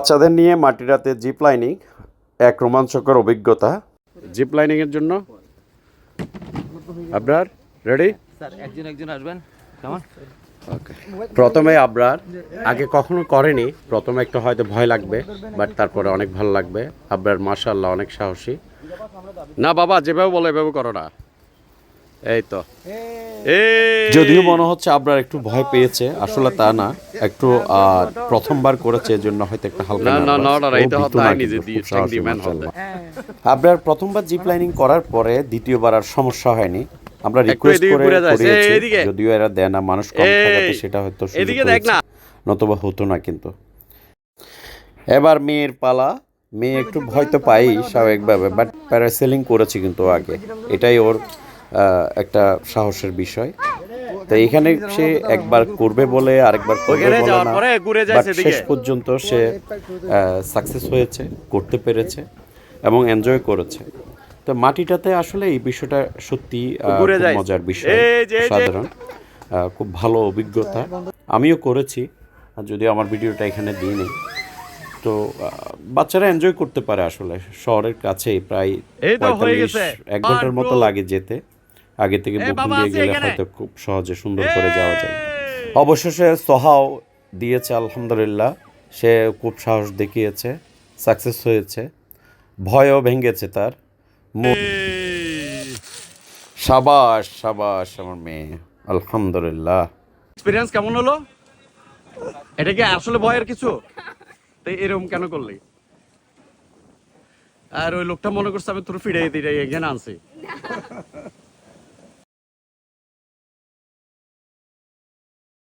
বাচ্চাদের নিয়ে মাটিরাতে zip lining এক রোমাঞ্চকর অভিজ্ঞতা। জিপ লাইনিং এর জন্য? আপনার রেডি? স্যার একজন একজন আসবেন। কেমন ওকে প্রথমে আবরার আগে কখনো করেনি প্রথমে একটু হয়তো ভয় লাগবে বাট তারপরে অনেক ভালো লাগবে। আবরার মাশাল্লাহ অনেক সাহসী। না বাবা যেভাবে বলে এভাবে করো না। এই। তো যদিও মনে হচ্ছে আবরার একটু ভয় পেয়েছে আসলে তা না। একটু প্রথমবার করেছে এজন্য হয়তো একটা হালকা না, না, না, এটা ভীতু হতাই না নিজে কিন্তু, দিয়ে, খুব check সাহসী, the man মাশাআল্লাহ। আবরার প্রথমবার জিপ লাইনিং করার পরে দ্বিতীয়বার আর সমস্যা হয়নি। আমরা রিকোয়েস্ট করে করিয়েছি যদিও এরা দেয় না মানুষ কম থাকাতে সেটা হয়তো এদিকে দেখ না। নতুবা হতো না কিন্তু। এবার মেয়ের পালা। মেয়ে একটু ভয় তো পাই স্বাভাবিকভাবে বাট প্যারাসেলিং করেছে কিন্তু আগে। এটাই ওর একটা সাহসের বিষয়। তো এখানে সে একবার করবে বলে আরেকবার করবে বলে না। শেষ পর্যন্ত সে সাকসেস হয়েছে করতে পেরেছে এবং এনজয় করেছে। তো মাটিটাতে আসলে এই বিষয়টা সত্যি। মজার বিষয়। সাধারণ খুব ভালো অভিজ্ঞতা। আমিও করেছি যদি আমার ভিডিওটা এখানে দিই নেই তো বাচ্চারা এনজয় করতে পারে আসলে শহরের কাছে প্রায়। এক ঘণ্টার মতো লাগে যেতে। আগে থেকে বুকিং দিয়ে গেলে হয়তো খুব সহজে সুন্দর করে যাওয়া যায়। অবশেষে সোহাও দিয়েছে আলহামদুলিল্লাহ। সে খুব সাহস দেখিয়েছে সাকসেস হয়েছে। ভয়ও ভেঙেছে তার। সাবাস সাবাস আমার মেয়ে। আলহামদুলিল্লাহ। এক্সপিরিয়েন্স কেমন হলো? এটা কি আসলে ভয়ের কিছু? তো এরকম কেন করলি? আর ওই লোকটা মনে করছে আমি তোর ফিরে দিই এখানে আনছি।